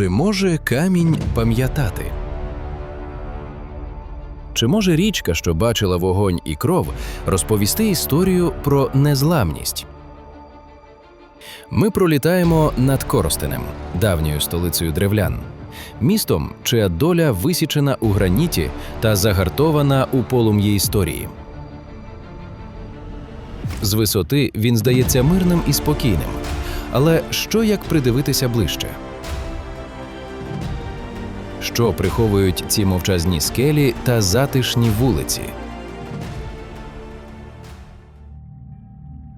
Чи може камінь пам'ятати? Чи може річка, що бачила вогонь і кров, розповісти історію про незламність? Ми пролітаємо над Коростенем, давньою столицею древлян, містом, чия доля висічена у граніті та загартована у полум'ї історії. З висоти він здається мирним і спокійним. Але що як придивитися ближче? Що приховують ці мовчазні скелі та затишні вулиці?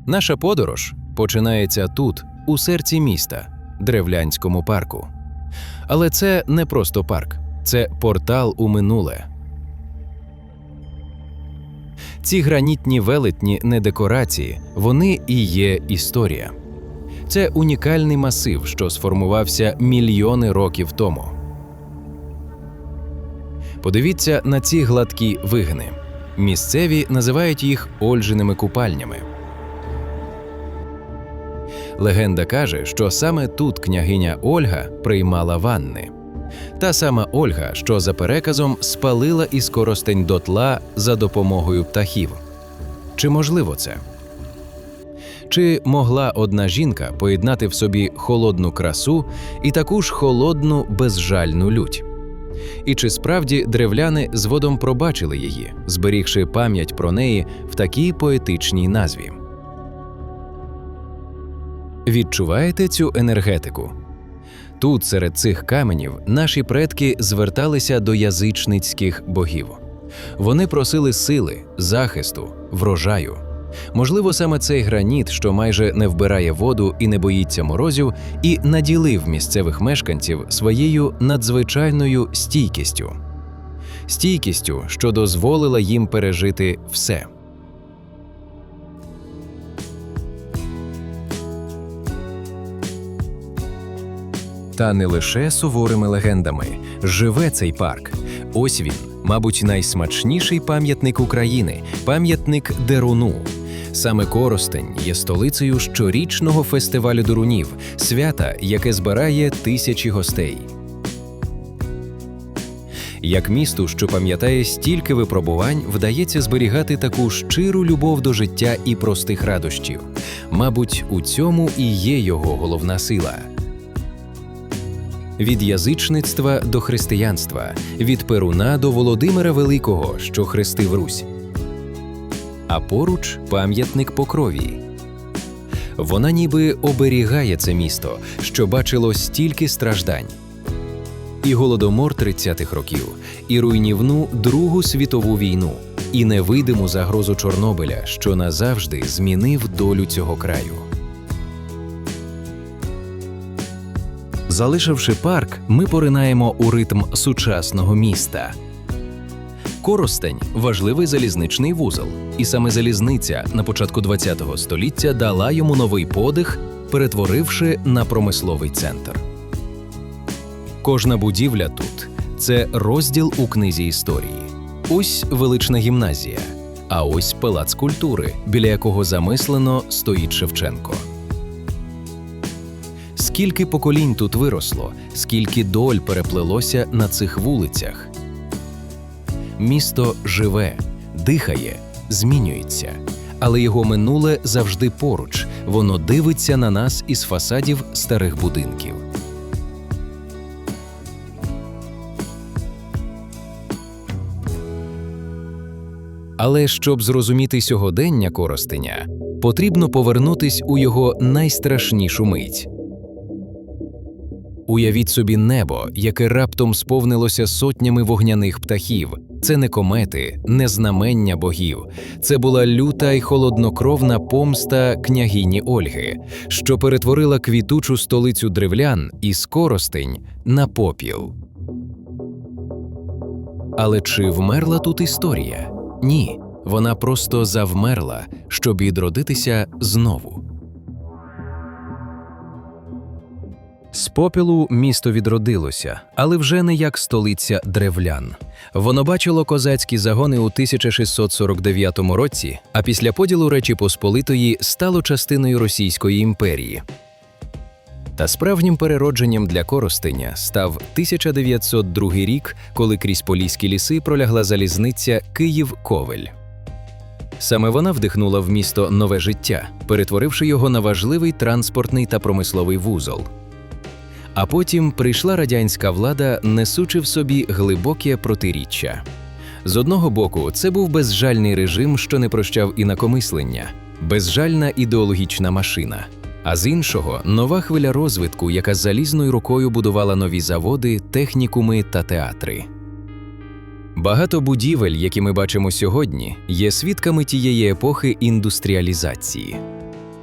Наша подорож починається тут, у серці міста, древлянському парку. Але це не просто парк, це портал у минуле. Ці гранітні велетні не декорації, вони і є історія. Це унікальний масив, що сформувався мільйони років тому. Подивіться на ці гладкі вигини. Місцеві називають їх Ольжиними купальнями. Легенда каже, що саме тут княгиня Ольга приймала ванни. Та сама Ольга, що за переказом спалила із коростень дотла за допомогою птахів. Чи можливо це? Чи могла одна жінка поєднати в собі холодну красу і таку ж холодну безжальну лють? І чи справді древляни згодом пробачили її, зберігши пам'ять про неї в такій поетичній назві? Відчуваєте цю енергетику? Тут, серед цих каменів, наші предки зверталися до язичницьких богів. Вони просили сили, захисту, врожаю. Можливо, саме цей граніт, що майже не вбирає воду і не боїться морозів, і наділив місцевих мешканців своєю надзвичайною стійкістю, стійкістю, що дозволила їм пережити все. Та не лише суворими легендами живе цей парк. Ось він, мабуть, найсмачніший пам'ятник України, пам'ятник Деруну. Саме Коростень є столицею щорічного фестивалю дурунів, свята, яке збирає тисячі гостей. Як місту, що пам'ятає стільки випробувань, вдається зберігати таку щиру любов до життя і простих радощів. Мабуть, у цьому і є його головна сила. Від язичництва до християнства, від Перуна до Володимира Великого, що хрестив Русь. А поруч пам'ятник Покрові. Вона ніби оберігає це місто, що бачило стільки страждань. І голодомор 30-х років, і руйнівну Другу світову війну, і невидиму загрозу Чорнобиля, що назавжди змінив долю цього краю. Залишивши парк, ми поринаємо у ритм сучасного міста. Коростень важливий залізничний вузол, і саме залізниця на початку ХХ століття дала йому новий подих, перетворивши на промисловий центр. Кожна будівля тут це розділ у книзі історії. Ось велична гімназія, а ось палац культури, біля якого замислено стоїть Шевченко. Скільки поколінь тут виросло, скільки доль переплелося на цих вулицях. Місто живе, дихає, змінюється, але його минуле завжди поруч, воно дивиться на нас із фасадів старих будинків. Але щоб зрозуміти сьогодення Коростеня, потрібно повернутись у його найстрашнішу мить. Уявіть собі небо, яке раптом сповнилося сотнями вогняних птахів. Це не комети, не знамення богів. Це була люта й холоднокровна помста княгині Ольги, що перетворила квітучу столицю древлян і скоростень на попіл. Але чи вмерла тут історія? Ні, вона просто завмерла, щоб відродитися знову. З попілу місто відродилося, але вже не як столиця древлян. Воно бачило козацькі загони у 1649 році, а після поділу Речі Посполитої стало частиною Російської імперії. Та справжнім переродженням для Коростеня став 1902 рік, коли крізь поліські ліси пролягла залізниця Київ-Ковель. Саме вона вдихнула в місто нове життя, перетворивши його на важливий транспортний та промисловий вузол. А потім прийшла радянська влада, несучи в собі глибоке протиріччя. З одного боку, це був безжальний режим, що не прощав інакомислення, безжальна ідеологічна машина. А з іншого нова хвиля розвитку, яка залізною рукою будувала нові заводи, технікуми та театри. Багато будівель, які ми бачимо сьогодні, є свідками тієї епохи індустріалізації.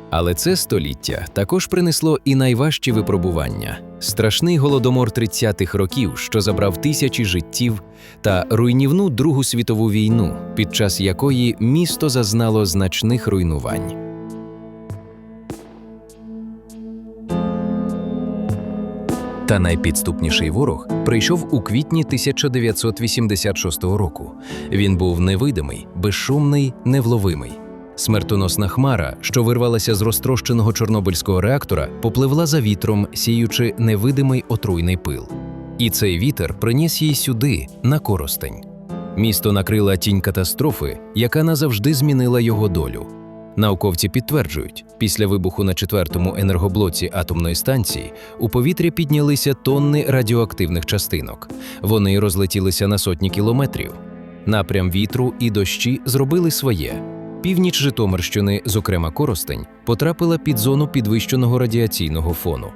Але це століття також принесло і найважчі випробування: страшний голодомор 30-х років, що забрав тисячі життів, та руйнівну Другу світову війну, під час якої місто зазнало значних руйнувань. Та найпідступніший ворог прийшов у квітні 1986 року. Він був невидимий, безшумний, невловимий. Смертоносна хмара, що вирвалася з розтрощеного чорнобильського реактора, попливла за вітром, сіючи невидимий отруйний пил. І цей вітер приніс її сюди, на коростень. Місто накрила тінь катастрофи, яка назавжди змінила його долю. Науковці підтверджують, після вибуху на четвертому енергоблоці атомної станції у повітря піднялися тонни радіоактивних частинок. Вони розлетілися на сотні кілометрів. Напрям вітру і дощі зробили своє. Північ Житомирщини, зокрема Коростень, потрапила під зону підвищеного радіаційного фону.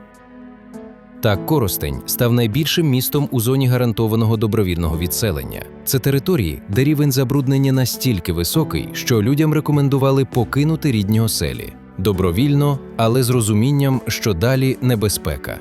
Так, Коростень став найбільшим містом у зоні гарантованого добровільного відселення. Це території, де рівень забруднення настільки високий, що людям рекомендували покинути рідні оселі добровільно, але з розумінням, що далі небезпека.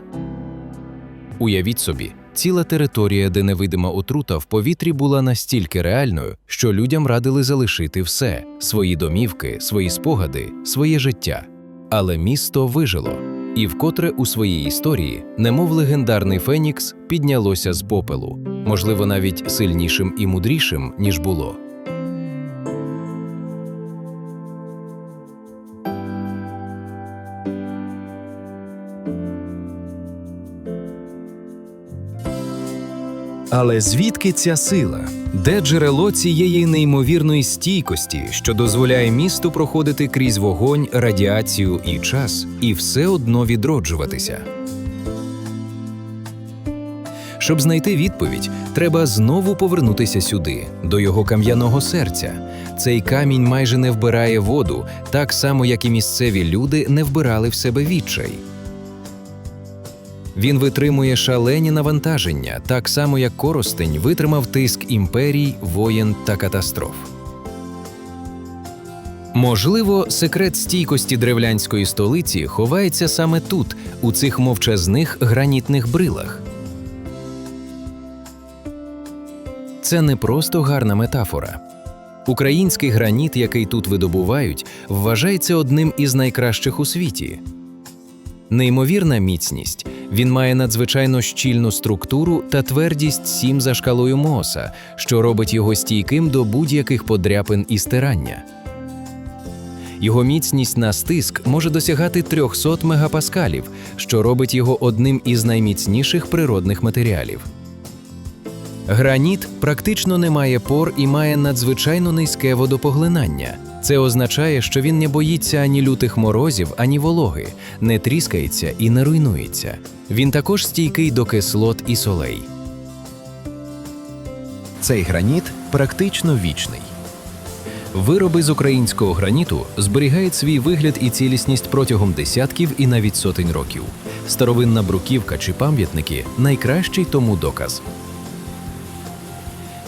Уявіть собі, ціла територія, де невидима отрута в повітрі була настільки реальною, що людям радили залишити все свої домівки, свої спогади, своє життя. Але місто вижило. І вкотре у своїй історії, немов легендарний Фенікс, піднялося з попелу, можливо, навіть сильнішим і мудрішим, ніж було. Але звідки ця сила? Де джерело цієї неймовірної стійкості, що дозволяє місту проходити крізь вогонь, радіацію і час, і все одно відроджуватися? Щоб знайти відповідь, треба знову повернутися сюди, до його кам'яного серця. Цей камінь майже не вбирає воду, так само як і місцеві люди не вбирали в себе відчай. Він витримує шалені навантаження, так само як Коростень витримав тиск імперій, воєн та катастроф. Можливо, секрет стійкості древлянської столиці ховається саме тут, у цих мовчазних гранітних брилах. Це не просто гарна метафора. Український граніт, який тут видобувають, вважається одним із найкращих у світі. Неймовірна міцність. Він має надзвичайно щільну структуру та твердість 7 за шкалою Мооса, що робить його стійким до будь-яких подряпин і стирання. Його міцність на стиск може досягати 300 мегапаскалів, що робить його одним із найміцніших природних матеріалів. Граніт практично не має пор і має надзвичайно низьке водопоглинання. Це означає, що він не боїться ані лютих морозів, ані вологи, не тріскається і не руйнується. Він також стійкий до кислот і солей. Цей граніт практично вічний. Вироби з українського граніту зберігають свій вигляд і цілісність протягом десятків і навіть сотень років. Старовинна бруківка чи пам'ятники найкращий тому доказ.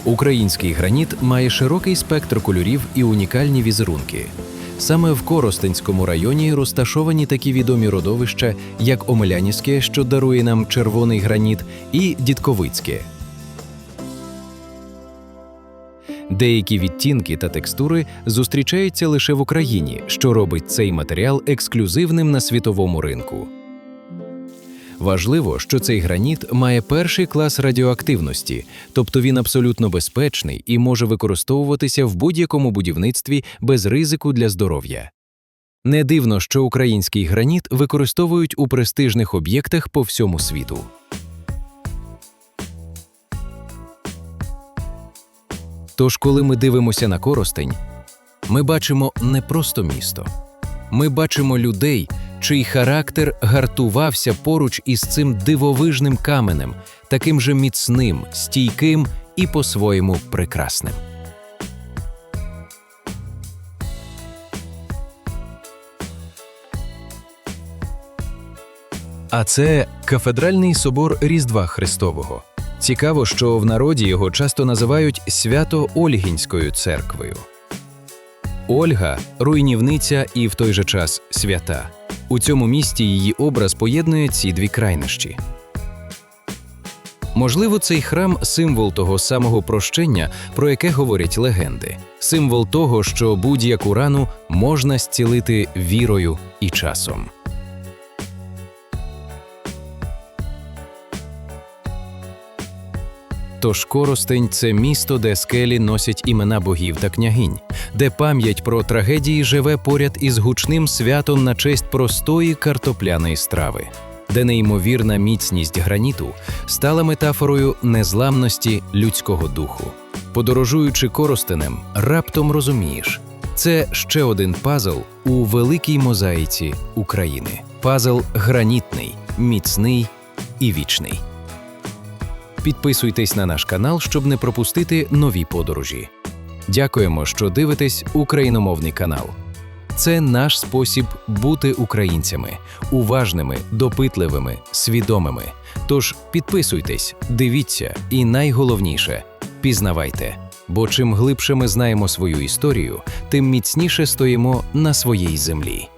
Український граніт має широкий спектр кольорів і унікальні візерунки. Саме в Коростенському районі розташовані такі відомі родовища, як Омелянівське, що дарує нам червоний граніт, і Дідковицьке. Деякі відтінки та текстури зустрічаються лише в Україні, що робить цей матеріал ексклюзивним на світовому ринку. Важливо, що цей граніт має перший клас радіоактивності, тобто він абсолютно безпечний і може використовуватися в будь-якому будівництві без ризику для здоров'я. Не дивно, що український граніт використовують у престижних об'єктах по всьому світу. Тож, коли ми дивимося на Коростень, ми бачимо не просто місто. Ми бачимо людей, чий характер гартувався поруч із цим дивовижним каменем, таким же міцним, стійким і по-своєму прекрасним. А це кафедральний собор Різдва Христового. Цікаво, що в народі його часто називають Свято-Ольгінською церквою. Ольга руйнівниця і в той же час свята. У цьому місті її образ поєднує ці дві крайнощі. Можливо, цей храм символ того самого прощення, про яке говорять легенди, символ того, що будь-яку рану можна зцілити вірою і часом. Тож Коростень це місто, де скелі носять імена богів та княгинь, де пам'ять про трагедії живе поряд із гучним святом на честь простої картопляної страви, де неймовірна міцність граніту стала метафорою незламності людського духу. Подорожуючи Коростенем, раптом розумієш, це ще один пазл у великій мозаїці України. Пазл гранітний, міцний і вічний. Підписуйтесь на наш канал, щоб не пропустити нові подорожі. Дякуємо, що дивитесь україномовний канал. Це наш спосіб бути українцями, уважними, допитливими, свідомими. Тож підписуйтесь, дивіться і найголовніше пізнавайте. Бо чим глибше ми знаємо свою історію, тим міцніше стоїмо на своїй землі.